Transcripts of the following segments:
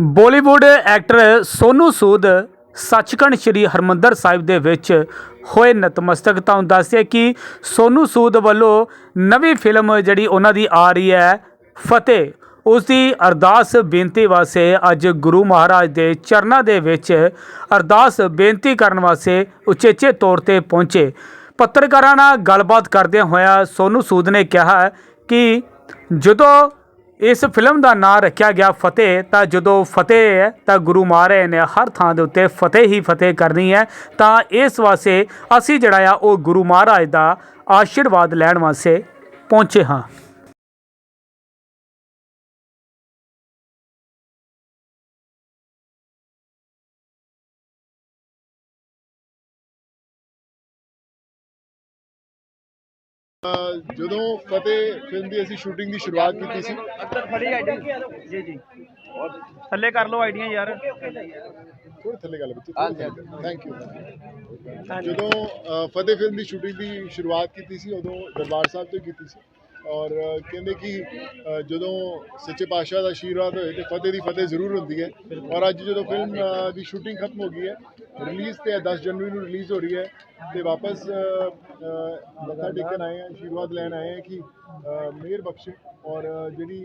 Bollywood actor Sonu Sood Sachkhand Sri Harmandar Sahib ਦੇ ਵਿੱਚ ਹੋਏ ਨਤਮਸਤਕ ਤੁਹਾਨੂੰ ਦੱਸਿਆ ਕਿ ਸੋਨੂ ਸੂਦ ਵੱਲੋਂ ਨਵੀਂ ਫਿਲਮ ਜਿਹੜੀ ਉਹਨਾਂ ਦੀ ਆ ਰਹੀ ਹੈ, ਫਤਿਹ ਉਸ ਦੀ ਅਰਦਾਸ ਬੇਨਤੀ ਵਾਸਤੇ ਅੱਜ ਗੁਰੂ ਮਹਾਰਾਜ ਦੇ ਚਰਨਾਂ ਦੇ ਵਿੱਚ ਅਰਦਾਸ ਬੇਨਤੀ ਕਰਨ ਵਾਸਤੇ ਉਚੇਚੇ ਤੌਰ ਤੇ ਪਹੁੰਚੇ। ਪੱਤਰਕਾਰਾਂ ਨਾਲ ਗੱਲਬਾਤ ਕਰਦਿਆਂ ਹੋਇਆ ਸੋਨੂ ਸੂਦ ਨੇ ਕਿਹਾ ਕਿ ਜਦੋਂ ਇਸ ਫਿਲਮ ਦਾ ਨਾਂ ਰੱਖਿਆ ਗਿਆ ਫਤਿਹ। ਤਾਂ ਜਦੋਂ ਫਤਿਹ ਹੈ, ਤਾਂ ਗੁਰੂ ਮਹਾਰਾਜ ਨੇ ਹਰ ਥਾਂ ਦੇ ਉੱਤੇ ਫਤਿਹ ਹੀ ਫਤਿਹ ਕਰਨੀ ਹੈ। ਤਾਂ ਇਸ ਵਾਸਤੇ ਅਸੀਂ ਜਿਹੜਾ ਆ, ਉਹ ਗੁਰੂ ਮਹਾਰਾਜ ਦਾ ਆਸ਼ੀਰਵਾਦ ਲੈਣ ਵਾਸਤੇ ਪਹੁੰਚੇ ਹਾਂ। ਜਦੋਂ ਫਤਿਹ ਫਿਲਮ ਦੀ ਅਸੀਂ ਸ਼ੂਟਿੰਗ ਦੀ ਸ਼ੁਰੂਆਤ ਕੀਤੀ ਸੀ। ਅੰਦਰ ਫੜੀ ਆਈਡੀ ਜੀ ਜੀ। ਥੱਲੇ ਕਰ ਲਓ ਆਈਡੀਆਂ ਯਾਰ। ਥੋੜੇ ਥੱਲੇ ਗੱਲ ਬੱਚੇ ਥੈਂਕ ਯੂ ਜਦੋਂ ਫਤਿਹ ਫਿਲਮ ਦੀ ਸ਼ੂਟਿੰਗ ਦੀ ਸ਼ੁਰੂਆਤ ਕੀਤੀ ਸੀ ਉਦੋਂ ਦਰਬਾਰ ਸਾਹਿਬ ਤੋਂ ਕੀਤੀ ਸੀ। ਔਰ ਕਹਿੰਦੇ ਕਿ ਜਦੋਂ ਸੱਚੇ ਪਾਤਸ਼ਾਹ ਦਾ ਆਸ਼ੀਰਵਾਦ ਹੋਏ ਤੇ ਫਤਿਹ ਦੀ ਫਤਿਹ ਜ਼ਰੂਰ ਹੁੰਦੀ ਹੈ। ਔਰ ਅੱਜ ਜਦੋਂ ਫਿਲਮ ਦੀ ਸ਼ੂਟਿੰਗ ਖਤਮ ਹੋ ਗਈ ਹੈ ਰਿਲੀਜ਼ ਤੇ 10 ਜਨਵਰੀ ਨੂੰ ਰਿਲੀਜ਼ ਹੋ ਰਹੀ ਹੈ ਤੇ ਵਾਪਸ ਮੱਥਾ ਟੇਕਣ ਆਏ ਆ ਆਸ਼ੀਰਵਾਦ ਲੈਣ ਆਏ ਆ ਕਿ ਮੇਰ ਬਖਸ਼। ਔਰ ਜਿਹੜੀ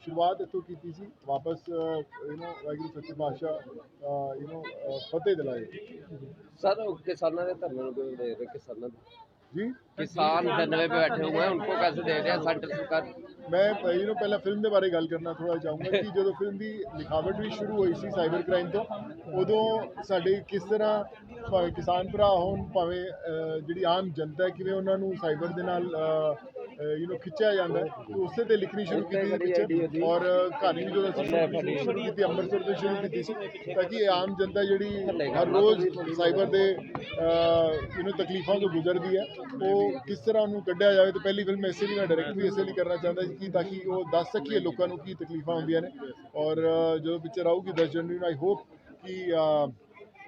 ਸ਼ੁਰੂਆਤ ਇਤੋਂ ਕੀਤੀ ਸੀ, ਵਾਪਸ ਯੂ نو ਵਾਹਿਗੁਰੂ ਸੱਚੇ ਪਾਤਸ਼ਾਹ ਯੂ نو ਫਤਿਹ ਦਿਲਾਏ। ਸਰ ਕਿਸਾਨਾਂ ਦੇ ਧਰਨੇ ਨੂੰ ਕਿਵੇਂ ਦੇਖ ਰਹੇ ਜੀ किसान धरने पे बैठे हुए हैं उनको कैसे दे रहे हैं सेंटर सरकार ਮੈਂ ਯੂ نو ਪਹਿਲਾਂ ਫਿਲਮ ਦੇ ਬਾਰੇ ਗੱਲ ਕਰਨਾ ਥੋੜਾ ਚਾਹੂੰਗਾ ਕਿ ਜਦੋਂ ਫਿਲਮ ਦੀ ਲਿਖਾਵਟ ਵੀ ਸ਼ੁਰੂ ਹੋਈ ਸੀ ਸਾਈਬਰ ਕ੍ਰਾਈਮ ਤੋਂ ਉਦੋਂ ਸਾਡੇ ਕਿਸ ਤਰ੍ਹਾਂ ਭਾਵੇਂ ਕਿਸਾਨ ਭਰਾ ਹੋਣ ਭਾਵੇਂ ਅਹ, ਜਿਹੜੀ ਆਮ ਜਨਤਾ ਹੈ ਕਿਵੇਂ ਉਹਨਾਂ ਨੂੰ ਸਾਈਬਰ ਦੇ ਨਾਲ ਯੂ نو ਖਿੱਚਿਆ ਜਾਂਦਾ ਹੈ ਤੇ ਉਸੇ ਤੇ ਲਿਖਣੀ ਸ਼ੁਰੂ ਕੀਤੀ ਸੀ ਪਿੱਛੇ ਔਰ ਅਹ, ਕਹਾਣੀ ਵੀ ਜਦੋਂ ਅਸੀਂ ਸ਼ੁਰੂ- ਸ਼ੁਰੂ ਕੀਤੀ ਅੰਮ੍ਰਿਤਸਰ ਤੋਂ ਸ਼ੁਰੂ ਕੀਤੀ ਸੀ ਤਾਂ ਕਿ ਇਹ ਆਮ ਜਨਤਾ ਜਿਹੜੀ ਹਰ ਰੋਜ਼ ਸਾਈਬਰ ਦੇ ਯੂ نو ਤਕਲੀਫਾਂ ਤੋਂ ਗੁਜ਼ਰਦੀ ਹੈ ਉਹ ਕਿਸ ਤਰ੍ਹਾਂ ਉਹਨੂੰ ਕੱਢਿਆ ਜਾਵੇ ਤੇ ਪਹਿਲੀ ਫਿਲਮ ਇਸੇ ਲਈ ਮੈਂ ਡਾਇਰੈਕਟ ਵੀ ਇਸੇ ਲਈ ਕਰਨਾ ਚਾਹੁੰਦਾ ਸੀ ਕਿ ਤਾਂ ਕਿ ਉਹ ਦੱਸ ਸਕੀਏ ਲੋਕਾਂ ਨੂੰ ਕੀ ਤਕਲੀਫਾਂ ਹੁੰਦੀਆਂ ਨੇ ਔਰ ਅਹ, ਜਦੋਂ ਪਿਕਚਰ ਆਊਗੀ 10 ਜਨਵਰੀ ਨੂੰ ਆਈ ਹੋਪ ਕਿ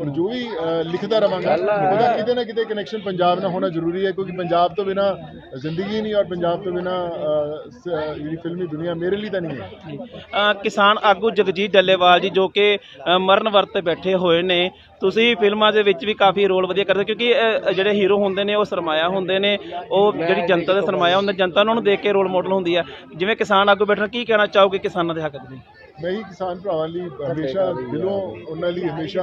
ਔਰ ਜੋ ਵੀ ਲਿਖਦਾ ਰਵਾਂਗਾ ਉਹਦਾ ਕਿਤੇ ਨਾ ਕਿਤੇ ਕਨੈਕਸ਼ਨ ਪੰਜਾਬ ਨਾਲ ਹੋਣਾ ਜ਼ਰੂਰੀ ਹੈ ਕਿਉਂਕਿ ਪੰਜਾਬ ਤੋਂ ਬਿਨਾ ਜ਼ਿੰਦਗੀ ਨਹੀਂ ਔਰ ਪੰਜਾਬ ਤੋਂ ਬਿਨਾ ਜਿਹੜੀ ਫਿਲਮੀ ਦੁਨੀਆ ਮੇਰੇ ਲਈ ਤਾਂ ਨਹੀਂ ਹੈ। ਕਿਸਾਨ ਆਗੂ ਜਗਜੀਤ ਡੱਲੇਵਾਲ ਜੀ ਜੋ ਕਿ ਮਰਨ ਵਰਤ ਤੇ ਬੈਠੇ ਹੋਏ ਨੇ ਤੁਸੀਂ ਫਿਲਮਾਂ ਦੇ ਵਿੱਚ ਵੀ ਕਾਫੀ ਰੋਲ ਵਧੀਆ ਕਰਦੇ ਕਿਉਂਕਿ ਜਿਹੜੇ ਹੀਰੋ ਹੁੰਦੇ ਨੇ ਉਹ ਸਰਮਾਇਆ ਹੁੰਦੇ ਨੇ ਉਹ ਜਿਹੜੀ ਜਨਤਾ ਦੇ ਸਰਮਾਇਆ ਹੁੰਦਾ ਜਨਤਾ ਉਹਨਾਂ ਨੂੰ ਦੇਖ ਕੇ ਰੋਲ ਮਾਡਲ ਹੁੰਦੀ ਹੈ। ਜਿਵੇਂ ਕਿਸਾਨ ਆਗੂ ਬੈਠਣਾ ਕੀ ਕਹਿਣਾ ਚਾਹੋਗੇ ਕਿਸਾਨਾਂ ਦੇ ਹੱਕ ਦੇ ਮੈਂ ਹੀ ਕਿਸਾਨ ਭਰਾਵਾਂ ਲਈ ਹਮੇਸ਼ਾ ਦਿਲੋਂ ਉਹਨਾਂ ਲਈ ਹਮੇਸ਼ਾ